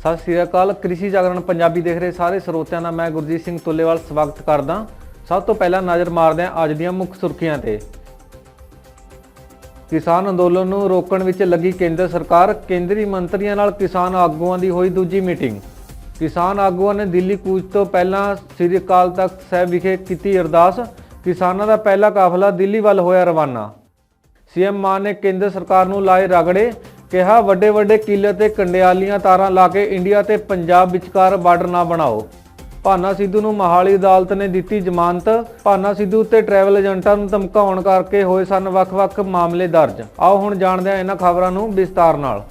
ਸਤਿ ਸ੍ਰੀ ਅਕਾਲ। ਕ੍ਰਿਸ਼ੀ ਜਾਗਰਣ ਪੰਜਾਬੀ ਦੇਖ ਰਹੇ ਸਾਰੇ ਸਰੋਤਿਆਂ ਦਾ ਮੈਂ ਗੁਰਜੀਤ ਸਿੰਘ ਤੁੱਲੇਵਾਲ ਸਵਾਗਤ ਕਰਦਾ। ਸਭ ਤੋਂ ਪਹਿਲਾਂ ਨਜ਼ਰ ਮਾਰਦੇ ਹਾਂ ਅੱਜ ਦੀਆਂ ਮੁੱਖ ਸੁਰਖੀਆਂ ਤੇ। ਕਿਸਾਨ ਅੰਦੋਲਨ ਨੂੰ ਰੋਕਣ ਵਿੱਚ ਲੱਗੀ ਕੇਂਦਰ ਸਰਕਾਰ, ਕੇਂਦਰੀ ਮੰਤਰੀਆਂ ਨਾਲ ਕਿਸਾਨ ਆਗੂਆਂ ਦੀ ਹੋਈ ਦੂਜੀ ਮੀਟਿੰਗ। ਕਿਸਾਨ ਆਗੂਆਂ ਨੇ ਦਿੱਲੀ ਕੂਚ ਤੋਂ ਪਹਿਲਾਂ ਸ੍ਰੀ ਅਕਾਲ ਤਖਤ ਸਾਹਿਬ ਵਿਖੇ ਕੀਤੀ ਅਰਦਾਸ। ਕਿਸਾਨਾਂ ਦਾ ਪਹਿਲਾ ਕਾਫਲਾ ਦਿੱਲੀ ਵੱਲ ਹੋਇਆ ਰਵਾਨਾ। ਸੀਐਮ ਮਾਨ ਨੇ ਕੇਂਦਰ ਸਰਕਾਰ ਨੂੰ ਲਾਏ ਰਗੜੇ। ਕਿਹਾ ਵੱਡੇ ਵੱਡੇ ਕਿਲੇ ਤੇ ਕੰਡਿਆਲੀਆਂ ਤਾਰਾਂ ਲਾ ਕੇ ਇੰਡੀਆ ਤੇ ਪੰਜਾਬ ਵਿਚਕਾਰ ਬਾਰਡਰ ਨਾ ਬਣਾਓ। ਭਾਨਾ ਸਿੱਧੂ ਨੂੰ ਮਹਾਲੀ ਅਦਾਲਤ ਨੇ ਦਿੱਤੀ ਜ਼ਮਾਨਤ। ਭਾਨਾ ਸਿੱਧੂ ਤੇ ਟਰੈਵਲ ਏਜੰਟਾਂ ਨੂੰ ਧਮਕਾਉਣ ਕਰਕੇ ਹੋਏ ਸਨ ਵੱਖ-ਵੱਖ ਮਾਮਲੇ ਦਰਜ। ਆਓ ਹੁਣ ਜਾਣਦੇ ਹਾਂ ਇਹਨਾਂ ਖਬਰਾਂ ਨੂੰ ਵਿਸਤਾਰ ਨਾਲ।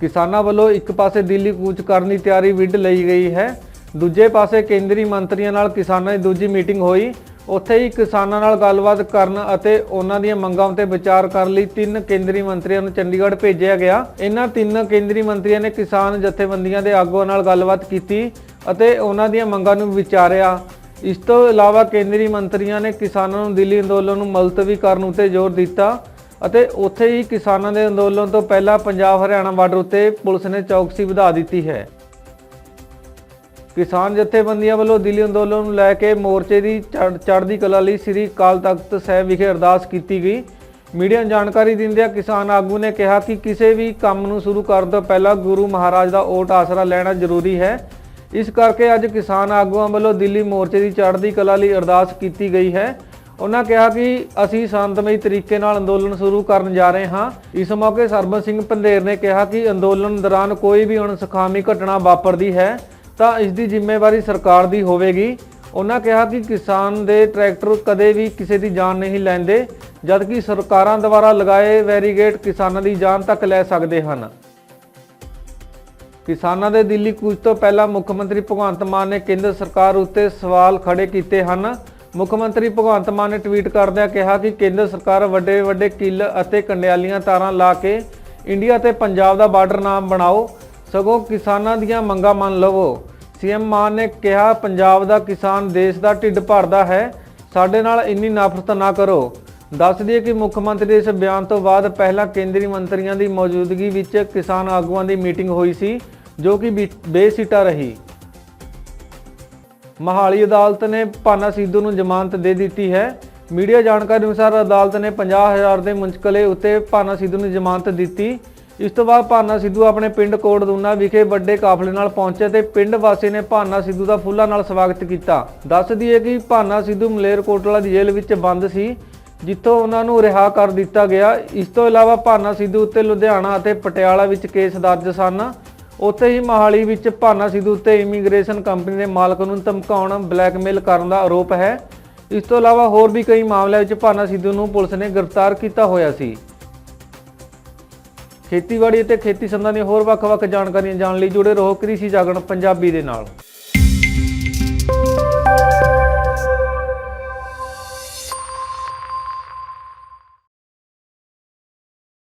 ਕਿਸਾਨਾਂ ਵੱਲੋਂ ਇੱਕ ਪਾਸੇ ਦਿੱਲੀ ਕੂਚ ਕਰਨ ਦੀ ਤਿਆਰੀ ਵਿੱਢ ਲਈ ਗਈ ਹੈ। ਦੂਜੇ ਪਾਸੇ ਕੇਂਦਰੀ ਮੰਤਰੀਆਂ ਨਾਲ ਕਿਸਾਨਾਂ ਦੀ ਦੂਜੀ ਮੀਟਿੰਗ ਹੋਈ। ਉੱਥੇ ਹੀ ਕਿਸਾਨਾਂ ਨਾਲ ਗੱਲਬਾਤ ਕਰਨ ਅਤੇ ਉਹਨਾਂ ਦੀਆਂ ਮੰਗਾਂ ਉੱਤੇ ਵਿਚਾਰ ਕਰਨ ਲਈ ਤਿੰਨ ਕੇਂਦਰੀ ਮੰਤਰੀਆਂ ਨੂੰ ਚੰਡੀਗੜ੍ਹ ਭੇਜਿਆ ਗਿਆ। ਇਹਨਾਂ ਤਿੰਨ ਕੇਂਦਰੀ ਮੰਤਰੀਆਂ ਨੇ ਕਿਸਾਨ ਜਥੇਬੰਦੀਆਂ ਦੇ ਆਗੂਆਂ ਨਾਲ ਗੱਲਬਾਤ ਕੀਤੀ ਅਤੇ ਉਹਨਾਂ ਦੀਆਂ ਮੰਗਾਂ ਨੂੰ ਵਿਚਾਰਿਆ। ਇਸ ਤੋਂ ਇਲਾਵਾ ਕੇਂਦਰੀ ਮੰਤਰੀਆਂ ਨੇ ਕਿਸਾਨਾਂ ਨੂੰ ਦਿੱਲੀ ਅੰਦੋਲਨ ਨੂੰ ਮੁਲਤਵੀ ਕਰਨ ਉੱਤੇ ਜ਼ੋਰ ਦਿੱਤਾ ਅਤੇ ਉੱਥੇ ਹੀ ਕਿਸਾਨਾਂ ਦੇ ਅੰਦੋਲਨ ਤੋਂ ਪਹਿਲਾਂ ਪੰਜਾਬ ਹਰਿਆਣਾ ਬਾਰਡਰ ਉੱਤੇ ਪੁਲਿਸ ਨੇ ਚੌਕਸੀ ਵਧਾ ਦਿੱਤੀ ਹੈ। ਕਿਸਾਨ ਜਥੇਬੰਦੀਆਂ ਵੱਲੋਂ ਦਿੱਲੀ ਅੰਦੋਲਨ ਨੂੰ ਲੈ ਕੇ ਮੋਰਚੇ ਦੀ ਚੜ੍ਹ- ਚੜ੍ਹਦੀ ਕਲਾ ਲਈ ਸ੍ਰੀ ਅਕਾਲ ਤਖਤ ਸਾਹਿਬ ਵਿਖੇ ਅਰਦਾਸ ਕੀਤੀ ਗਈ। ਮੀਡੀਆ ਨੂੰ ਜਾਣਕਾਰੀ ਦਿੰਦਿਆਂ ਕਿਸਾਨ ਆਗੂ ਨੇ ਕਿਹਾ ਕਿ ਕਿਸੇ ਵੀ ਕੰਮ ਨੂੰ ਸ਼ੁਰੂ ਕਰਨ ਤੋਂ ਪਹਿਲਾਂ ਗੁਰੂ ਮਹਾਰਾਜ ਦਾ ਓਟ ਆਸਰਾ ਲੈਣਾ ਜ਼ਰੂਰੀ ਹੈ। ਇਸ ਕਰਕੇ ਅੱਜ ਕਿਸਾਨ ਆਗੂਆਂ ਵੱਲੋਂ ਦਿੱਲੀ ਮੋਰਚੇ ਦੀ ਚੜ੍ਹਦੀ ਕਲਾ ਲਈ ਅਰਦਾਸ ਕੀਤੀ ਗਈ ਹੈ। ਉਹਨਾਂ ਕਿਹਾ ਕਿ ਅਸੀਂ ਸ਼ਾਂਤਮਈ ਤਰੀਕੇ ਨਾਲ ਅੰਦੋਲਨ ਸ਼ੁਰੂ ਕਰਨ ਜਾ ਰਹੇ ਹਾਂ। ਇਸ ਮੌਕੇ ਸਰਬਤ ਸਿੰਘ ਪੰਧੇਰ ਨੇ ਕਿਹਾ ਕਿ ਅੰਦੋਲਨ ਦੌਰਾਨ ਕੋਈ ਵੀ ਅਣਸੁਖਾਵੀ ਘਟਨਾ ਵਾਪਰਦੀ ਹੈ। ਤਾਂ ਇਸ ਦੀ ਜ਼ਿੰਮੇਵਾਰੀ ਸਰਕਾਰ ਦੀ ਹੋਵੇਗੀ। ਉਹਨਾਂ ਕਿਹਾ ਕਿ ਕਿਸਾਨ ਦੇ ਟਰੈਕਟਰ ਕਦੇ ਵੀ ਕਿਸੇ ਦੀ ਜਾਨ ਨਹੀਂ ਲੈਂਦੇ, ਜਦਕਿ ਸਰਕਾਰਾਂ ਦੁਆਰਾ ਲਗਾਏ ਵੈਰੀਗੇਟ ਕਿਸਾਨਾਂ ਦੀ ਜਾਨ ਤੱਕ ਲੈ ਸਕਦੇ ਹਨ। ਕਿਸਾਨਾਂ ਦੇ ਦਿੱਲੀ ਕੂਚ ਤੋਂ ਪਹਿਲਾਂ ਮੁੱਖ ਮੰਤਰੀ ਭਗਵੰਤ ਮਾਨ ਨੇ ਕੇਂਦਰ ਸਰਕਾਰ ਉੱਤੇ ਸਵਾਲ ਖੜੇ ਕੀਤੇ ਹਨ। ਮੁੱਖ ਮੰਤਰੀ ਭਗਵੰਤ ਮਾਨ ਨੇ ਟਵੀਟ ਕਰਦਿਆਂ ਕਿਹਾ ਕਿ ਕੇਂਦਰ ਸਰਕਾਰ ਵੱਡੇ ਵੱਡੇ ਕਿੱਲ ਅਤੇ ਕੰਡਿਆਲੀਆਂ ਤਾਰਾਂ ਲਾ ਕੇ ਇੰਡੀਆ ਤੇ ਪੰਜਾਬ ਦਾ ਬਾਰਡਰ ਨਾਮ ਬਣਾਓ। ਸਗੋਂ ਕਿਸਾਨਾਂ ਦੀਆਂ ਮੰਗਾਂ ਮੰਨ ਲਵੋ। ਸੀਐਮ ਮਾਨ ਨੇ ਕਿਹਾ, ਪੰਜਾਬ ਦਾ ਕਿਸਾਨ ਦੇਸ਼ ਦਾ ਢਿੱਡ ਭਰਦਾ ਹੈ। ਸਾਡੇ ਨਾਲ ਇੰਨੀ ਨਫ਼ਰਤ ਨਾ ਕਰੋ। ਦੱਸ ਦਈਏ ਕਿ ਮੁੱਖ ਮੰਤਰੀ ਦੇ ਇਸ ਬਿਆਨ ਤੋਂ ਬਾਅਦ ਪਹਿਲਾਂ ਕੇਂਦਰੀ ਮੰਤਰੀਆਂ ਦੀ ਮੌਜੂਦਗੀ ਵਿੱਚ ਕਿਸਾਨ ਆਗੂਆਂ ਦੀ ਮੀਟਿੰਗ ਹੋਈ ਸੀ, ਜੋ ਕਿ ਬੇ- ਬੇਸਿੱਟਾ ਰਹੀ। ਮਹਾਲੀ ਅਦਾਲਤ ਨੇ ਪਾਨਾ ਸਿੱਧੂ ਨੂੰ ਜ਼ਮਾਨਤ ਦੇ ਦਿੱਤੀ ਹੈ। ਮੀਡੀਆ ਜਾਣਕਾਰੀ ਅਨੁਸਾਰ ਅਦਾਲਤ ਨੇ 50000 ਦੇ ਮੁੰਚਕਲੇ ਉੱਤੇ ਪਾਨਾ ਸਿੱਧੂ ਨੂੰ ਜ਼ਮਾਨਤ ਦਿੱਤੀ। ਇਸ ਤੋਂ ਬਾਅਦ ਭਾਨਾ ਸਿੱਧੂ ਆਪਣੇ ਪਿੰਡ ਕੋਟਦੂਨਾ ਵਿਖੇ ਵੱਡੇ ਕਾਫਲੇ ਨਾਲ ਪਹੁੰਚੇ ਤੇ ਪਿੰਡ ਵਾਸੀ ਨੇ ਭਾਨਾ ਸਿੱਧੂ ਦਾ ਫੁੱਲਾਂ ਨਾਲ ਸਵਾਗਤ ਕੀਤਾ। ਦੱਸ ਦਈਏ ਕਿ ਭਾਨਾ ਸਿੱਧੂ ਮਲੇਰਕੋਟਲਾ ਦੀ ਜੇਲ੍ਹ ਵਿੱਚ ਬੰਦ ਸੀ, ਜਿੱਥੋਂ ਉਹਨਾਂ ਨੂੰ ਰਿਹਾ ਕਰ ਦਿੱਤਾ ਗਿਆ। ਇਸ ਤੋਂ ਇਲਾਵਾ ਭਾਨਾ ਸਿੱਧੂ ਉੱਤੇ ਲੁਧਿਆਣਾ ਅਤੇ ਪਟਿਆਲਾ ਵਿੱਚ ਕੇਸ ਦਰਜ ਸਨ। ਉੱਥੇ ਹੀ ਮਹਾਲੀ ਵਿੱਚ ਭਾਨਾ ਸਿੱਧੂ ਉੱਤੇ ਇਮੀਗ੍ਰੇਸ਼ਨ ਕੰਪਨੀ ਦੇ ਮਾਲਕ ਨੂੰ ਧਮਕਾਉਣ, ਬਲੈਕਮੇਲ ਕਰਨ ਦਾ ਆਰੋਪ ਹੈ। ਇਸ ਤੋਂ ਇਲਾਵਾ ਹੋਰ ਵੀ ਕਈ ਮਾਮਲਿਆਂ ਵਿੱਚ ਭਾਨਾ ਸਿੱਧੂ ਨੂੰ ਪੁਲਿਸ ਨੇ ਗ੍ਰਿਫਤਾਰ ਕੀਤਾ ਹੋਇਆ ਸੀ। ਖੇਤੀਬਾੜੀ ਅਤੇ ਖੇਤੀ ਸੰਬੰਧੀ ਹੋਰ ਵੱਖ-ਵੱਖ ਜਾਣਕਾਰੀਆਂ ਜਾਣਨ ਲਈ ਜੁੜੇ ਰਹੋ ਕ੍ਰਿਸ਼ੀ ਜਾਗਰਣ ਪੰਜਾਬੀ ਦੇ ਨਾਲ।